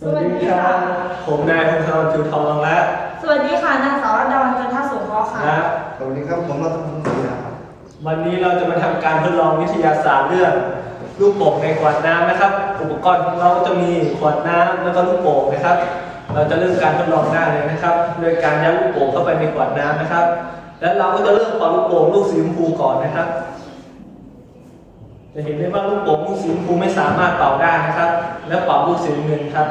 สวัสดีครับผมนายพงศธรจิวทองและสวัสดีค่ะนางสาวรัตดาวันจันทสงเคราะห์ค่ะ นะสวัสดีครับผมรัตพงศ์ศรีนะครับวันนี้เราจะมาทำการทดลองวิทยาศาสตร์เรื่องลูกโป่งในขวดน้ำนะครับ อุปกรณ์ของเราก็จะมีขวดน้ำแล้วก็ลูกโป่งนะครับ เราจะเริ่มการทดลองได้เลยนะครับ โดยการยัดลูกโป่งเข้าไปในขวดน้ำนะครับ แล้วเราก็จะเริ่มเป่าลูกโป่งลูกสีชมพูก่อนนะครับ จะเห็นได้ว่าลูกโป่งลูกสีชมพูไม่สามารถเป่าได้นะครับ แล้วเป่าลูกสีเงินครับ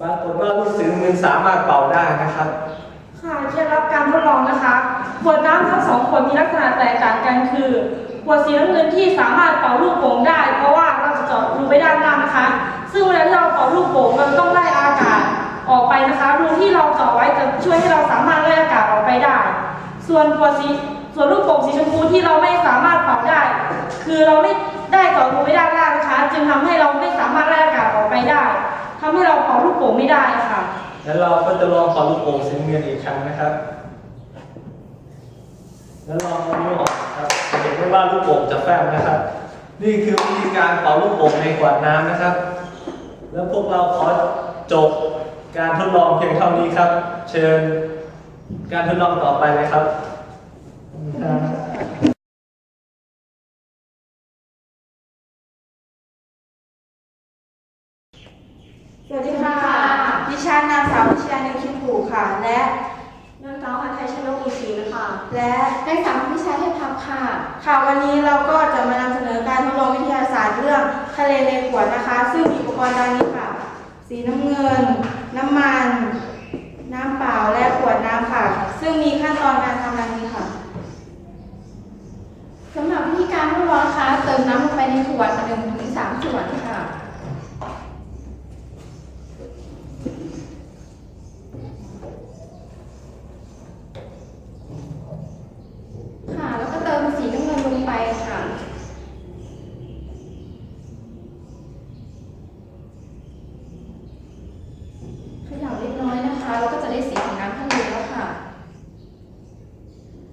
ปรากฏว่าลูกสีเงินสามารถเป่าได้นะครับค่ะเคล็ดลับการทดลองนะคะขวดน้ำทั้งสองขวดมีลักษณะแตกต่างกันคือขวดสีน้ำเงินที่สามารถเป่าลูกโป่งได้ เพราะว่าเราจะเจาะรูไปด้านล่างนะคะ ซึ่งเวลาที่เราเป่าลูกโป่งเราต้องไล่อากาศออกไปนะคะรูที่เราเจาะไว้จะช่วยให้เราสามารถไล่อากาศออกไปได้ ส่วนขวดสี ส่วนลูกโป่งสีชมพูที่เราไม่สามารถเป่าได้ คือเราไม่ได้เจาะรูไปด้านล่างนะคะ จึงทำให้เราไม่สามารถไล่อากาศออกไปได้ทำให้เราเป่าลูกโป่งไม่ได้ค่ะแล้วเราก็จะลองเป่าลูกโป่งสีเงินอีกครั้งนะครับ แล้วลองเอานิ้วออกครับเห็นได้ว่าลูกโป่งจะแฟบนะครับ นี่คือวิธีการเป่าลูกโป่งในขวดน้ำนะครับ แล้วพวกเราขอจบการทดลองเพียงเท่านี้ครับ เชิญการทดลองต่อไปเลยครับ สวัสดีค่ะ ดิฉันนางสาววิชยานิคิดผูกค่ะ และนางสาวหันไทยชนกอีศรีนะคะ และนางสาวพิชาเทพทัพค่ะ ค่ะ วันนี้เราก็จะมานำเสนอการทดลองวิทยาศาสตร์เรื่องทะเลในขวดนะคะ ซึ่งมีอุปกรณ์ดังนี้ค่ะ สีน้ำเงิน น้ำมันน้ำเปล่า และขวดน้ำค่ะ ซึ่งมีขั้นตอนการทำดังนี้ค่ะ สำหรับวิธีการทดลองนะคะ เติมน้ำลงไปในขวด1นถึงสส่วนค่ะ ค่ะ แล้วก็เติมสีน้ำเงินลงไปค่ะ เขย่าเล็กน้อยนะคะ แล้วก็จะได้สีของน้ำทะเลแล้วค่ะ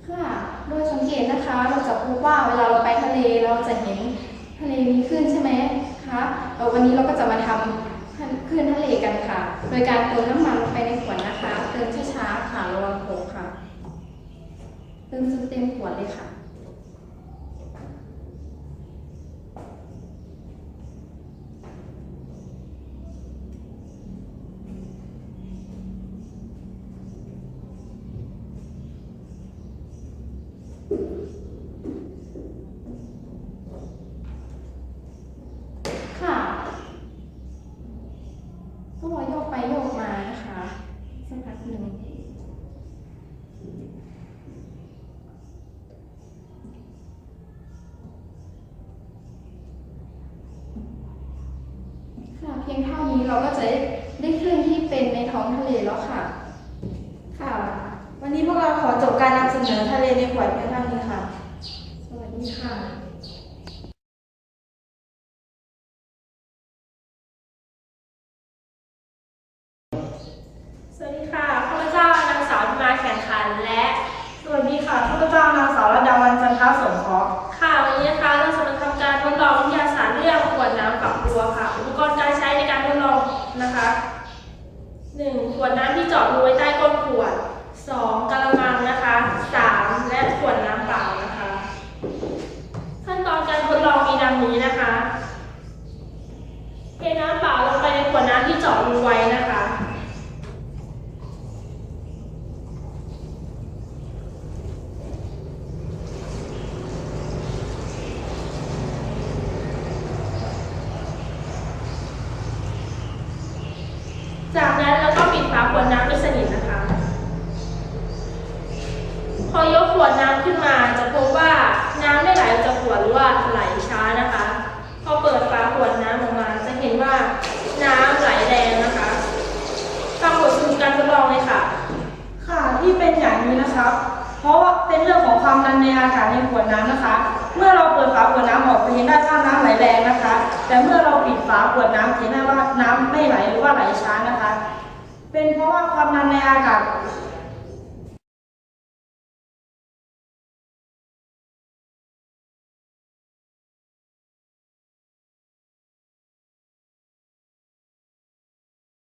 ค่ะ โดยสังเกตนะคะ เราจะพบว่าเวลาเราไปทะเลเราจะเห็น ขึ้นใช่ไหมคะวันนี้เราก็จะมาทำคลื่นทะเลกันค่ะ โดยการเติมน้ำมันลงไปในขวดนะคะ เติมช้าๆค่ะระวังหกค่ะ เติมจนเต็มขวดเลยค่ะ ก็จะได้คลื่นที่เป็นในท้องทะเลแล้วค่ะ ค่ะ วันนี้พวกเราขอจบการนำเสนอทะเลในขวดเพียงเท่านี้ค่ะ สวัสดีค่ะสวัสดีค่ะ ข้าพเจ้านางสาวธมาแข่งขันและ สวัสดีค่ะ ข้าพเจ้านางสาวรัตดา นะคะ 1. ขวดน้ำที่เจาะรูไว้ใต้ก้นขวด 2. กะละมังนะคะ 3. และขวดน้ำเปล่านะคะ ขั้นตอนการทดลองมีดังนี้นะคะเทน้ำเปล่าลงไปในขวดน้ำที่เจาะรูไว้นะคะ จากนั้นเราก็ปิดฝาข วดน้ำไม่สนิทนะคะ พอยกขวดน้ำขึ้นมาจะพบว่าน้ำไม่ไหลออกจากขวดหรือว่าไหลช้านะคะ พอเปิดฝาขวดน้ำออกมาจะเห็นว่าน้ำไหลแรงนะคะฟังบทสรุปการทดลองเลยค่ะ ค่ะที่เป็นอย่างนี้นะครับ เพราะว่าเป็นเรื่องของความดันในอากาศในขวดน้ำนะคะ เมื่อเราเปิดฝาขวดน้ำออกจะเห็นได้ว่าน้ำไหลแรงนะคะ แต่เมื่อเราปิดฝาขวดน้ำจะเห็นได้ว่าน้ำไม่ไหลหรือว่าไหลช้านะคะ เป็นเพราะว่าความดันในอากาศ